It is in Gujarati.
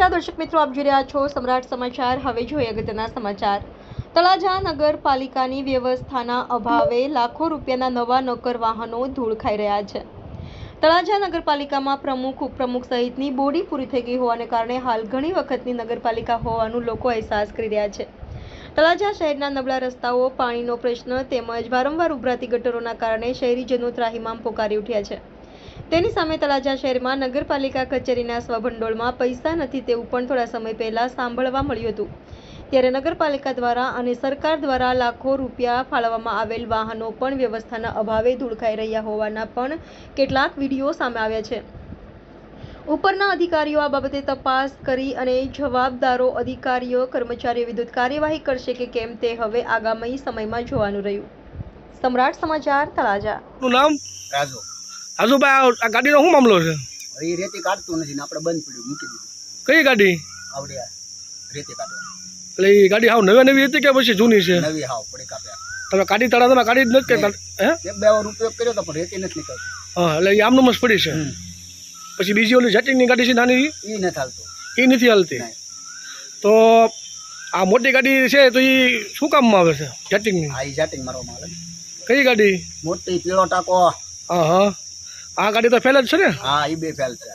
નમસ્કાર દર્શક મિત્રો, આપ જોઈ રહ્યા છો સમ્રાટ સમાચાર. હવે જોઈએ અગત્યના સમાચાર. તળાજા નગરપાલિકાની વ્યવસ્થાના અભાવે લાખો રૂપિયાના નવા નોકર વાહનો ધૂળ ખાઈ રહ્યા છે. તળાજા નગરપાલિકામાં પ્રમુખ, ઉપપ્રમુખ સહિતની બોડી પૂરી થઈ ગઈ હોવાને કારણે હાલ ઘણી વખતની નગરપાલિકા હોવાનું લોકો અહેસાસ કરી રહ્યા છે. તળાજા શહેરના નબળા રસ્તાઓ, પાણીનો પ્રશ્ન તેમજ વારંવાર ઉભરાતી ગટરોના કારણે શહેરીજનો ત્રાહિમામ પોકારી ઉઠ્યા છે. તેની સામે તળાજા શહેરમાં નગરપાલિકા કચેરીના સ્વભંડોળમાં પૈસા નથી તેવું પણ થોડા સમય પહેલા સાંભળવા મળ્યું હતું. ત્યારે નગરપાલિકા દ્વારા અને સરકાર દ્વારા લાખો રૂપિયા ફાળવવામાં આવેલ વાહનો પણ વ્યવસ્થાના અભાવે ધૂળખાઈ રહ્યા હોવાના પણ કેટલાક વીડિયો સામે આવ્યા છે. ઉપરના અધિકારીઓ આ બાબતે તપાસ કરી અને જવાબદારો અધિકારીઓ કર્મચારીઓ વિરુદ્ધ કાર્યવાહી કરશે કે કેમ તે હવે આગામી સમયમાં જોવાનું રહ્યું. સમ્રાટ સમાચાર તળાજા. નામ? રાજુ. આજુભાઈ આ ગાડીનો શું મામલો છે? એ રેતી કાઢતું નથી ને આપણે બંધ પડ્યું મૂકી દીધું. કઈ ગાડી? આવડે રેતી કાઢવાની. એટલે એ ગાડી હાવ નવી નવી હતી કે પછી જૂની છે? નવી હાવ પડી કાપ્યા તમે કાઢી તળા તમે કાઢી જ નથી હે? એક બે વાર ઉપયોગ કર્યો તો પણ રેતી નથી નીકળતી. હા એટલે એ આમનું મસ્ત પડી છે? પછી બીજી ઓલી જેટિંગની ગાડી છે નાની એ નથી હાલતું. એ નથી હાલતી. તો આ મોટી ગાડી છે તો એ શું કામમાં આવે છે જેટિંગની? હા એ જટિંગ મારવામાં આવે કઈ ગાડી? મોટી પીળો ટાંકો. હા હા. આ ગાડી તો ફેલ જ છે ને? હા એ બે ફેલ છે.